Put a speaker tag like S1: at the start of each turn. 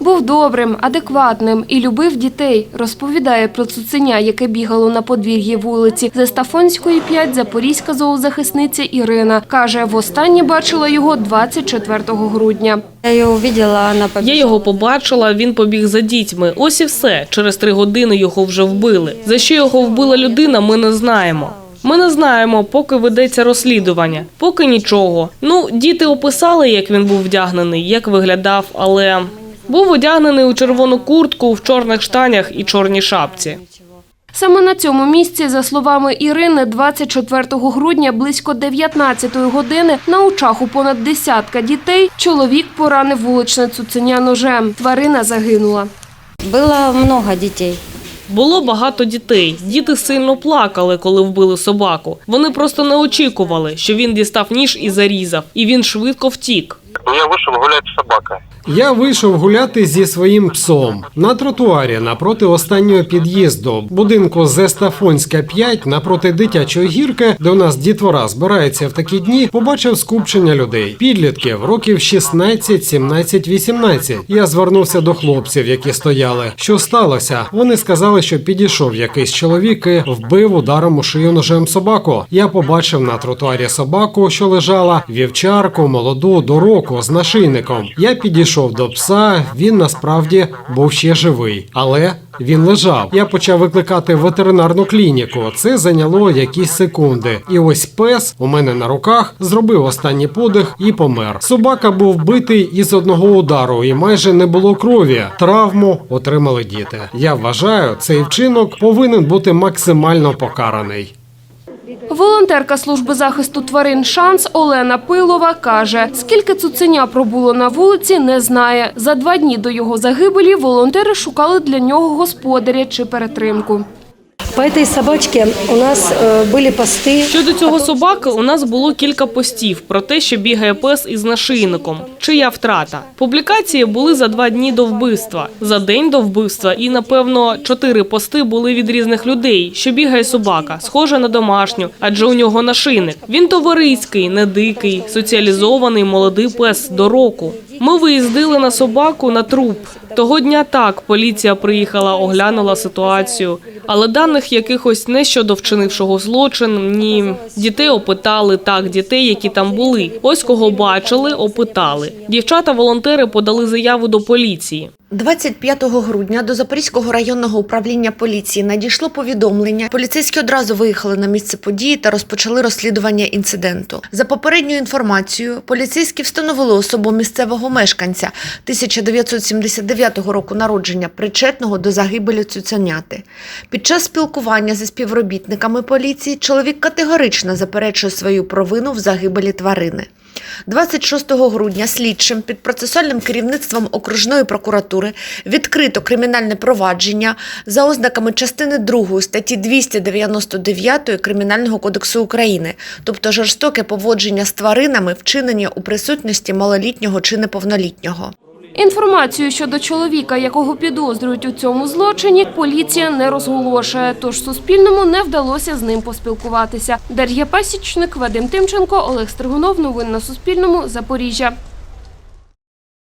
S1: Був добрим, адекватним і любив дітей. Розповідає про цуценя, яке бігало на подвір'ї вулиці Застафонської 5 запорізька зоозахисниця Ірина. Каже, востаннє бачила його 24 грудня.
S2: Я
S3: його побачила, він побіг за дітьми. Ось і все. Через три години його вже вбили. За що його вбила людина, ми не знаємо. Ми не знаємо, поки ведеться розслідування, поки нічого. Ну, діти описали, як він був вдягнений, як виглядав, але був одягнений у червону куртку, в чорних штанях і чорній шапці.
S1: Саме на цьому місці, за словами Ірини, 24 грудня близько 19 години на очах у понад десятка дітей чоловік поранив вуличне цуценя ножем. Тварина загинула.
S2: Было много детей.
S3: Було багато дітей. Діти сильно плакали, коли вбили собаку. Вони просто не очікували, що він дістав ніж і зарізав, і він швидко втік.
S4: Я вышел гулять с собакой.
S5: Я вийшов гуляти зі своїм псом на тротуарі напроти останнього під'їзду будинку Зестафонська 5 напроти дитячої гірки, де у нас дітвора збирається в такі дні. Побачив скупчення людей, підлітків років 16, 17, 18. Я звернувся до хлопців, які стояли. Що сталося? Вони сказали, що підійшов якийсь чоловік і вбив ударом у шию ножем собаку. Я побачив на тротуарі собаку, що лежала вівчарку, молоду до року з нашийником. Я підійшов до пса. Він насправді був ще живий, але він лежав. Я почав викликати ветеринарну клініку. Це зайняло якісь секунди. І ось пес у мене на руках зробив останній подих і помер. Собака був битий із одного удару, і майже не було крові. Травму отримали діти. Я вважаю, цей вчинок повинен бути максимально покараний.
S1: Волонтерка служби захисту тварин Шанс Олена Пилова каже, скільки цуценя пробуло на вулиці, не знає. За два дні до його загибелі волонтери шукали для нього господаря чи перетримку.
S6: По этой собачке у нас э, были посты.
S3: Щодо цього собаки, у нас було кілька постів про те, що бігає пес із нашийником. Чия втрата? Публікації були за два дні до вбивства, за день до вбивства, і напевно чотири пости були від різних людей, що бігає собака, схожа на домашню, адже у нього нашийник. Він товариський, не дикий, соціалізований молодий пес до року. Ми виїздили на собаку на труп. Того дня так поліція приїхала, оглянула ситуацію, але даних якихось не щодо вчинившого злочин, ні дітей опитали так, дітей, які там були. Ось кого бачили, опитали. Дівчата-волонтери подали заяву до поліції.
S7: 25 грудня до Запорізького районного управління поліції надійшло повідомлення. Поліцейські одразу виїхали на місце події та розпочали розслідування інциденту. За попередньою інформацією, поліцейські встановили особу місцевого мешканця 1979 року народження, причетного до загибелі цуценяти. Під час спілкування зі співробітниками поліції чоловік категорично заперечує свою провину в загибелі тварини. 26 грудня слідчим під процесуальним керівництвом окружної прокуратури відкрито кримінальне провадження за ознаками частини 2 статті 299 Кримінального кодексу України, тобто жорстоке поводження з тваринами, вчинення у присутності малолітнього чи неповнолітнього.
S1: Інформацію щодо чоловіка, якого підозрюють у цьому злочині, поліція не розголошує, тож Суспільному не вдалося з ним поспілкуватися. Дар'я Пасічник, Вадим Тимченко, Олег Стригунов. Новини на Суспільному. Запоріжжя.